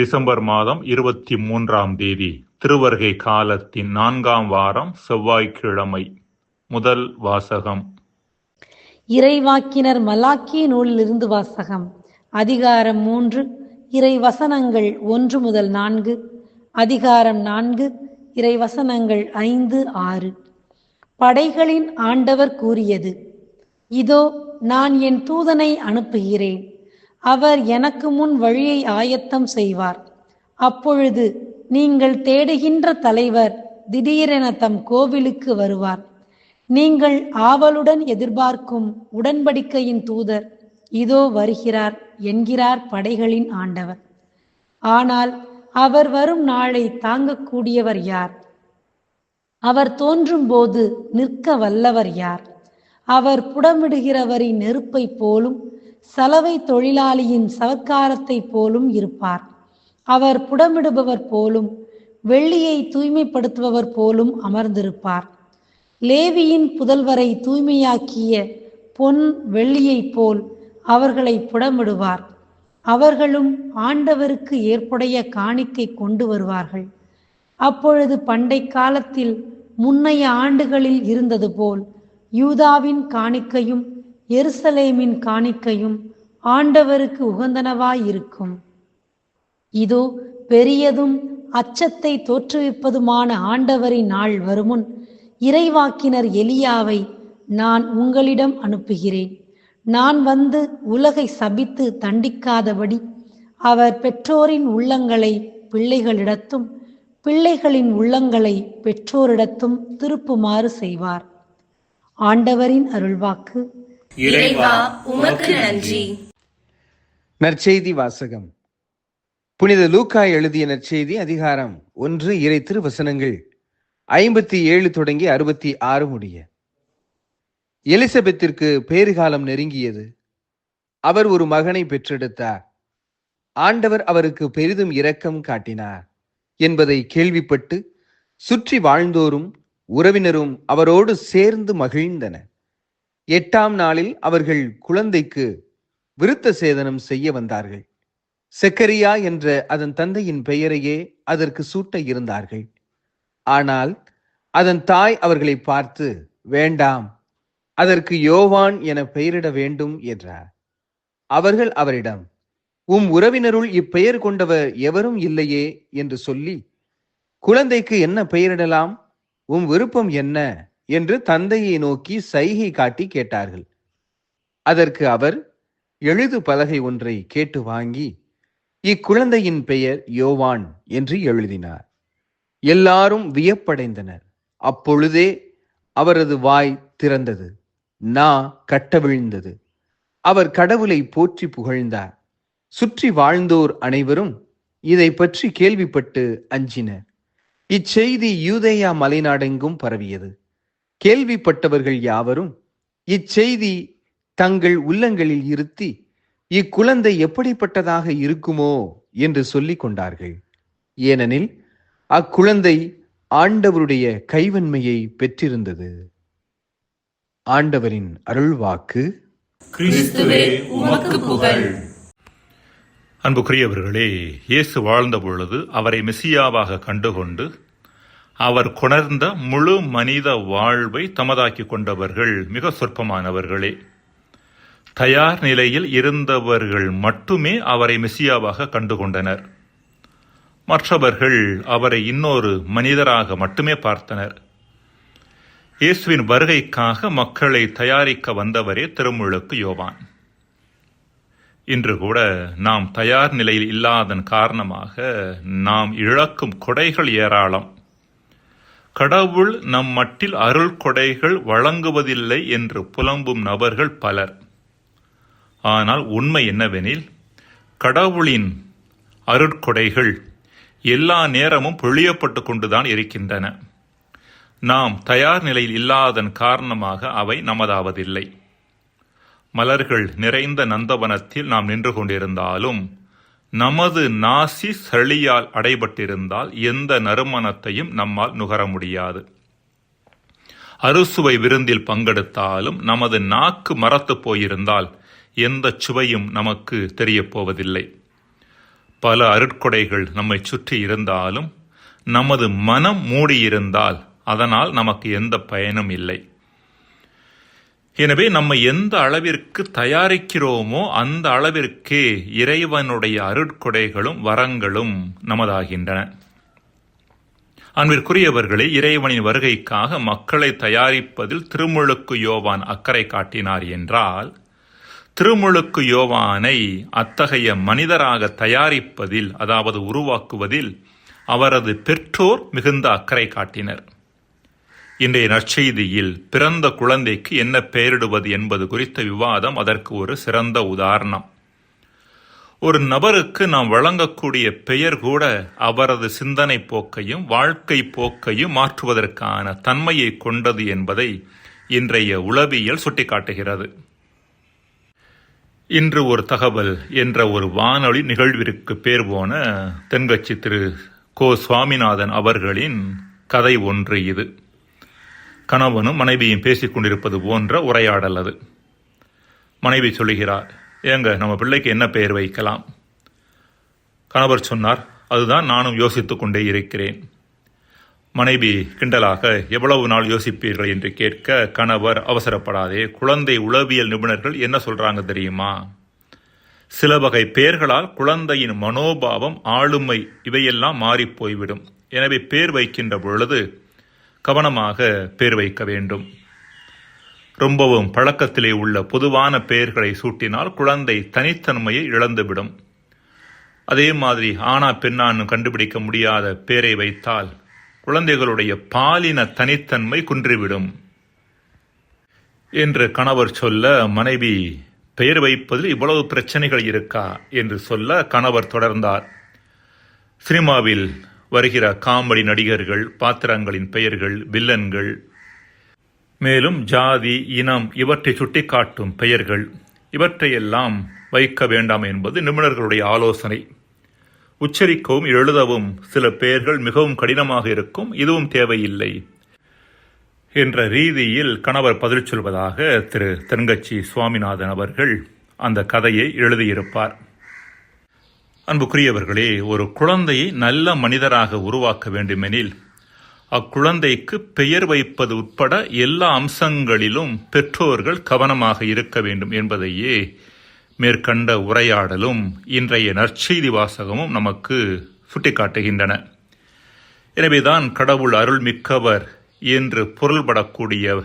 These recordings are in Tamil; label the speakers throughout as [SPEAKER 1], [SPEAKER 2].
[SPEAKER 1] டிசம்பர் மாதம் இருபத்தி மூன்றாம் தேதி திருவருகை காலத்தின் நான்காம் வாரம் செவ்வாய்க்கிழமை முதல் வாசகம்.
[SPEAKER 2] இறைவாக்கினர் மலாக்கிய நூலிலிருந்து வாசகம். அதிகாரம் மூன்று இறை வசனங்கள் ஒன்று முதல் நான்கு. அதிகாரம் நான்கு இறை வசனங்கள் ஐந்து ஆறு. படைகளின் ஆண்டவர் கூறியது இதோ நான் என் தூதனை அனுப்புகிறேன். அவர் எனக்கு முன் வழியை ஆயத்தம் செய்வார். அப்பொழுது நீங்கள் தேடுகின்ற தலைவர் திடீரென தம் கோவிலுக்கு வருவார். நீங்கள் ஆவலுடன் எதிர்பார்க்கும் உடன்படிக்கையின் தூதர் இதோ வருகிறார் என்கிறார் படைகளின் ஆண்டவர். ஆனால் அவர் வரும் நாளை தாங்கக்கூடியவர் யார்? அவர் தோன்றும் போது நிற்க வல்லவர் யார்? அவர் புடமிடுகிறவரின் நெருப்பைப் போலும் சலவை தொழிலாளியின் சவக்காரத்தை போலும் இருப்பார். அவர் புடமிடுபவர் போலும் வெள்ளியை தூய்மைப்படுத்துபவர் போலும் அமர்ந்திருப்பார். லேவியின் புதல்வரை தூய்மையாக்கிய பொன் வெள்ளியைப் போல் அவர்களை புடமிடுவார். அவர்களும் ஆண்டவருக்கு ஏற்புடைய காணிக்கை கொண்டு வருவார்கள். அப்பொழுது பண்டை காலத்தில் முன்னைய ஆண்டுகளில் இருந்தது போல் யூதாவின் காணிக்கையும் எருசலேமின் காணிக்கையும் ஆண்டவருக்கு உகந்தனவாயிருக்கும். இதோ பெரியதும் அச்சத்தை தோற்றுவிப்பதுமான ஆண்டவரின் நாள் வருமுன் இறைவாக்கினர் எலியாவை நான் உங்களிடம் அனுப்புகிறேன். நான் வந்து உலகை சபித்து தண்டிக்காதபடி அவர் பெற்றோரின் உள்ளங்களை பிள்ளைகளிடத்தும் பிள்ளைகளின் உள்ளங்களை பெற்றோரிடத்தும் திருப்புமாறு செய்வார். ஆண்டவரின் அருள்வாக்கு.
[SPEAKER 3] இறைவா உமக்கு நன்றி.
[SPEAKER 4] நற்செய்தி வாசகம். புனித லூக்கா எழுதிய நற்செய்தி அதிகாரம் ஒன்று இறை திருவசனங்கள் ஐம்பத்தி ஏழு தொடங்கி அறுபத்தி ஆறு முடிய. எலிசபெத்திற்கு பேறுகாலம் நெருங்கியது. அவர் ஒரு மகனை பெற்றெடுத்தார். ஆண்டவர் அவருக்கு பெரிதும் இரக்கம் காட்டினார் என்பதை கேள்விப்பட்டு சுற்றி வாழ்ந்தோரும் உறவினரும் அவரோடு சேர்ந்து மகிழ்ந்தனர். எட்டாம் நாளில் அவர்கள் குழந்தைக்கு விருத்த சேதனம் செய்ய வந்தார்கள். செக்கரியா என்ற அதன் தந்தையின் பெயரையே அதற்கு சூட்ட இருந்தார்கள். ஆனால் அதன் தாய் அவர்களை பார்த்து வேண்டாம் அதற்கு யோவான் என பெயரிட வேண்டும் என்றார். அவர்கள் அவரிடம் உம் உறவினருள் இப்பெயர் கொண்டவர் எவரும் இல்லையே என்று சொல்லி குழந்தைக்கு என்ன பெயரிடலாம்? உம் விருப்பம் என்ன? என்று தந்தையை நோக்கி சைகை காட்டி கேட்டார்கள். அதற்கு அவர் எழுது பலகை ஒன்றை கேட்டு வாங்கி இக்குழந்தையின் பெயர் யோவான் என்று எழுதினார். எல்லாரும் வியப்படைந்தனர். அப்பொழுதே அவரது வாய் திறந்தது. நா கட்டவிழ்ந்தது அவர் கடவுளை போற்றி புகழ்ந்தார். சுற்றி வாழ்ந்தோர் அனைவரும் இதை பற்றி கேள்விப்பட்டு அஞ்சினர். இச்செய்தி யூதேயா மலைநாடெங்கும் பரவியது. கேள்விப்பட்டவர்கள் யாவரும் இச்செய்தி தங்கள் உள்ளங்களில் இருத்தி இக்குழந்தை எப்படிப்பட்டதாக இருக்குமோ என்று சொல்லிக் கொண்டார்கள். ஏனெனில் அக்குழந்தை ஆண்டவருடைய கைவன்மையை பெற்றிருந்தது. ஆண்டவரின் அருள்வாக்கு.
[SPEAKER 1] அன்புக்குரியவர்களே இயேசு வாழ்ந்த பொழுது அவரை மெசியாவாக கண்டுகொண்டு அவர் கொணர்ந்த முழு மனித வாழ்வை தமதாக்கிக் கொண்டவர்கள் மிக சொற்பமானவர்களே. தயார் நிலையில் இருந்தவர்கள் மட்டுமே அவரை மெசியாவாக கண்டுகொண்டனர். மற்றவர்கள் அவரை இன்னொரு மனிதராக மட்டுமே பார்த்தனர். இயேசுவின் வருகைக்காக மக்களை தயாரிக்க வந்தவரே திருமுழுக்கு யோவான். இன்று கூட நாம் தயார் நிலையில் இல்லாதன் காரணமாக நாம் இழக்கும் கொடைகள் ஏராளம். கடவுள் நம் மட்டில் அருள் கொடைகள் வழங்குவதில்லை என்று புலம்பும் நபர்கள் பலர். ஆனால் உண்மை என்னவெனில் கடவுளின் அருட்கொடைகள் எல்லா நேரமும் பொழியப்பட்டு கொண்டுதான் இருக்கின்றன. நாம் தயார் நிலையில் இல்லாதன் காரணமாக அவை நமதாவதில்லை. மலர்கள் நிறைந்த நந்தவனத்தில் நாம் நின்று கொண்டிருந்தாலும் நமது நாசி சளியால் அடைபட்டிருந்தால் எந்த நறுமணத்தையும் நம்மால் நுகர முடியாது. அறுசுவை விருந்தில் பங்கெடுத்தாலும் நமது நாக்கு மரத்து போயிருந்தால் எந்த சுவையும் நமக்கு தெரியப் போவதில்லை பல அருட்கொடைகள் நம்மை சுற்றி இருந்தாலும் நமது மனம் மூடியிருந்தால் அதனால் நமக்கு எந்த பயனும் இல்லை. எனவே நம்ம எந்த அளவிற்கு தயாரிக்கிறோமோ அந்த அளவிற்கே இறைவனுடைய அருட்கொடைகளும் வரங்களும் நமதாகின்றன. அன்பிற்குரியவர்களே இறைவனின் வருகைக்காக மக்களை தயாரிப்பதில் திருமுழுக்கு யோவான் அக்கறை காட்டினார் என்றால் திருமுழுக்கு யோவானை அத்தகைய மனிதராக தயாரிப்பதில் அதாவது உருவாக்குவதில் அவரது பெற்றோர் மிகுந்த அக்கறை காட்டினர். இன்றைய நற்செய்தியில் பிறந்த குழந்தைக்கு என்ன பெயரிடுவது என்பது குறித்த விவாதம் அதற்கு ஒரு சிறந்த உதாரணம். ஒரு நபருக்கு நாம் வழங்கக்கூடிய பெயர் கூட அவரது சிந்தனை போக்கையும் வாழ்க்கை போக்கையும் மாற்றுவதற்கான தன்மையை கொண்டது என்பதை இன்றைய உளவியல் சுட்டிக்காட்டுகிறது. இன்று ஒரு தகவல் என்ற ஒரு வானொலி நிகழ்விற்கு பேர் போன தென்கட்சி திரு கோ சுவாமிநாதன் அவர்களின் கதை ஒன்று இது. கணவனும் மனைவியும் பேசிக் கொண்டிருப்பது போன்ற உரையாடல் அது. மனைவி சொல்லுகிறார் ஏங்க நம்ம பிள்ளைக்கு என்ன பெயர் வைக்கலாம்? கணவர் சொன்னார் அதுதான் நானும் யோசித்துக் கொண்டே இருக்கிறேன். மனைவி கிண்டலாக எவ்வளவு நாள் யோசிப்பீர்கள்? என்று கேட்க கணவர் அவசரப்படாதே. குழந்தை உளவியல் நிபுணர்கள் என்ன சொல்றாங்க தெரியுமா? சில வகை பெயர்களால் குழந்தையின் மனோபாவம் ஆளுமை இவையெல்லாம் மாறிப் போய்விடும். எனவே பேர் வைக்கின்ற பொழுது கவனமாக பேர் வைக்க வேண்டும். ரொம்பவும் பழக்கத்திலே உள்ள பொதுவான பெயர்களை சூட்டினால் குழந்தை தனித்தன்மையை இழந்துவிடும். அதே மாதிரி ஆனா பெண்ணான்னு கண்டுபிடிக்க முடியாத பேரை வைத்தால் குழந்தைகளுடைய பாலின தனித்தன்மை குன்றிவிடும். என்று கணவர் சொல்ல மனைவி பெயர் வைப்பதில் இவ்வளவு பிரச்சனைகள் இருக்கா? என்று சொல்ல கணவர் தொடர்ந்தார். சினிமாவில் வருகிற காமெடி நடிகர்கள் பாத்திரங்களின் பெயர்கள் வில்லன்கள். மேலும் ஜாதி இனம் இவற்றை சுட்டிக்காட்டும் பெயர்கள். இவற்றையெல்லாம் வைக்க வேண்டாம் என்பது நிபுணர்களுடைய ஆலோசனை. உச்சரிக்கவும் எழுதவும் சில பெயர்கள் மிகவும் கடினமாக இருக்கும். இதுவும் தேவையில்லை என்ற ரீதியில் கணவர் பதில் சொல்வதாக திரு தென்கட்சி சுவாமிநாதன் அவர்கள் அந்த கதையை எழுதியிருப்பார். அன்புக்குரியவர்களே ஒரு குழந்தையை நல்ல மனிதராக உருவாக்க வேண்டுமெனில் அக்குழந்தைக்கு பெயர் வைப்பது உட்பட எல்லா அம்சங்களிலும் பெற்றோர்கள் கவனமாக இருக்க வேண்டும் என்பதையே மேற்கண்ட உரையாடலும் இன்றைய நற்செய்தி வாசகமும் நமக்கு சுட்டிக்காட்டுகின்றன. எனவேதான் கடவுள் அருள் மிக்கவர் என்று பொருள்படக்கூடிய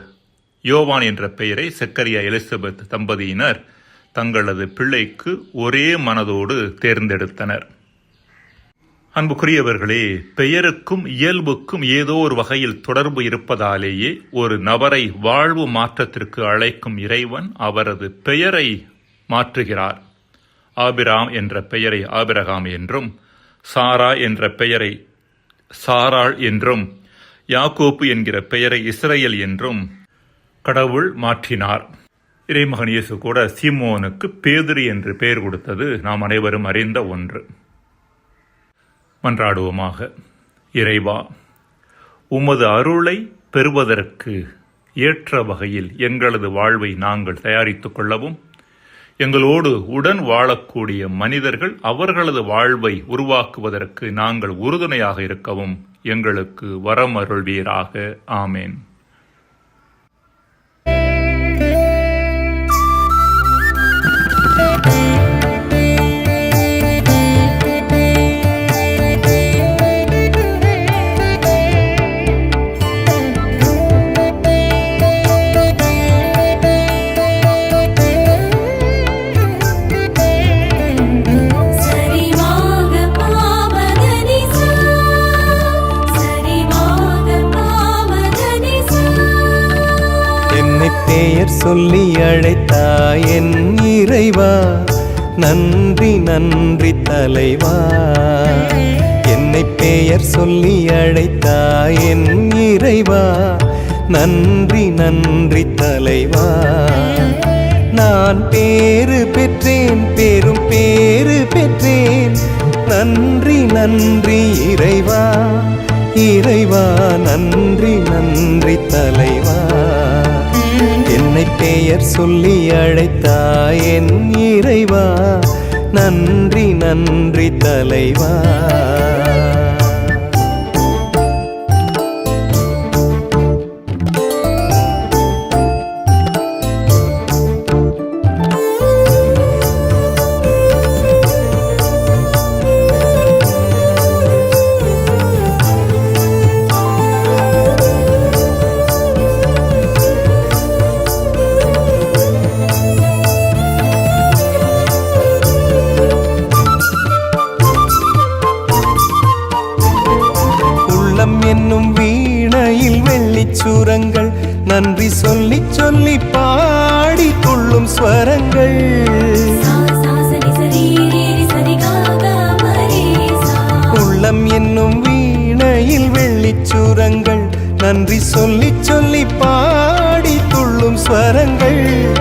[SPEAKER 1] யோவான் என்ற பெயரை செக்கரியா எலிசபெத் தம்பதியினர் தங்களது பிள்ளைக்கு ஒரே மனதோடு தேர்ந்தெடுத்தனர். அன்புக்குரியவர்களே பெயருக்கும் இயல்புக்கும் ஏதோ ஒரு வகையில் தொடர்பு இருப்பதாலேயே ஒரு நபரை வாழ்வு மாற்றத்திற்கு அழைக்கும் இறைவன் அவரது பெயரை மாற்றுகிறார். ஆபிராம் என்ற பெயரை ஆபிரகாம் என்றும் சாரா என்ற பெயரை சாராள் என்றும் யாக்கோப்பு என்கிற பெயரை இஸ்ரேல் என்றும் கடவுள் மாற்றினார். இறைமகன் இயேசு கூட சீமோனுக்கு பேதிரி என்று பெயர் கொடுத்தது நாம் அனைவரும் அறிந்த ஒன்று. மன்றாடுவோமாக இறைவா உமது அருளை பெறுவதற்கு ஏற்ற வகையில் எங்களது வாழ்வை நாங்கள் தயாரித்துக் கொள்ளவும் எங்களோடு உடன் வாழக்கூடிய மனிதர்கள் அவர்களது வாழ்வை உருவாக்குவதற்கு நாங்கள் உறுதுணையாக இருக்கவும் எங்களுக்கு வரமருள்வீராக. ஆமேன்.
[SPEAKER 5] பெயர் சொல்லி அழைத்தாய் என் இறைவா நன்றி நன்றி தலைவா. என்னை பெயர் சொல்லி அழைத்தாய் என் இறைவா நன்றி நன்றி தலைவா. நான் பேறு பெற்றேன் பெரும் பேறு பெற்றேன். நன்றி நன்றி இறைவா இறைவா நன்றி நன்றி தலைவா. பெயர் சொல்லி அழைத்தாய் என் இறைவா நன்றி நன்றி தலைவா. ஸ்வரங்கள். உள்ளம் என்னும் வீணையில் வெள்ளிச்சுரங்கள். நன்றி சொல்லி சொல்லி பாடி துள்ளும் ஸ்வரங்கள்.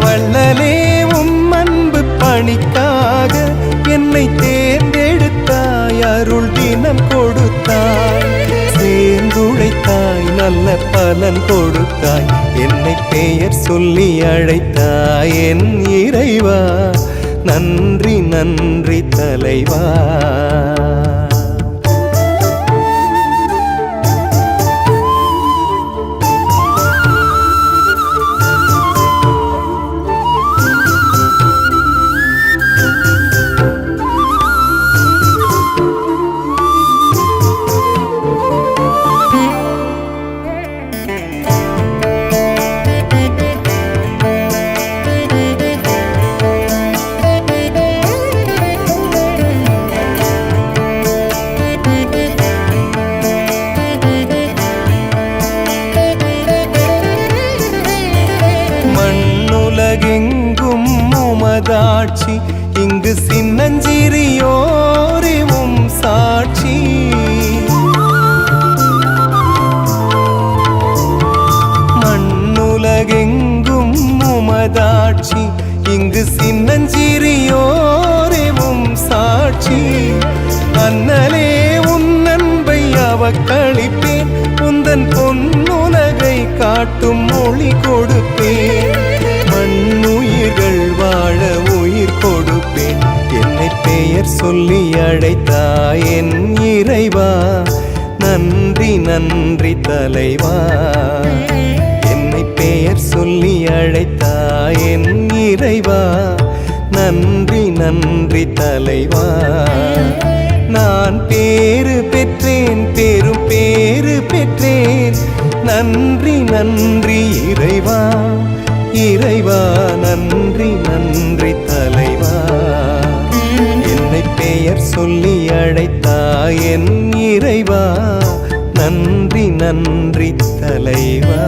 [SPEAKER 5] வள்ளலே உம் அன்பு பணிக்காக என்னை தேர்ந்தெடுத்தாய். அருள் தினம் சேர்ந்துழைத்தாய் நல்ல பலன் கொடுத்தாய். என்னை பெயர் சொல்லி அழைத்தாய் என் இறைவா. நன்றி நன்றி தலைவா. காட்டும் மொழி கொடுப்பேன். மண்ணுயிர்கள் வாழ உயிர் கொடுப்பேன். என்னை பெயர் சொல்லி அழைத்தாய் என் இறைவா. நன்றி நன்றி தலைவா. என்னை பெயர் சொல்லி அழைத்தாய் என் இறைவா. நன்றி நன்றி தலைவா. நான் பேறு பெற்றேன் பெரும் பேறு பெற்றேன். நன்றி நன்றி இறைவா. இறைவா நன்றி நன்றி தலைவா. என்னை பெயர் சொல்லி அழைத்தாய் என் இறைவா. நன்றி நன்றி தலைவா.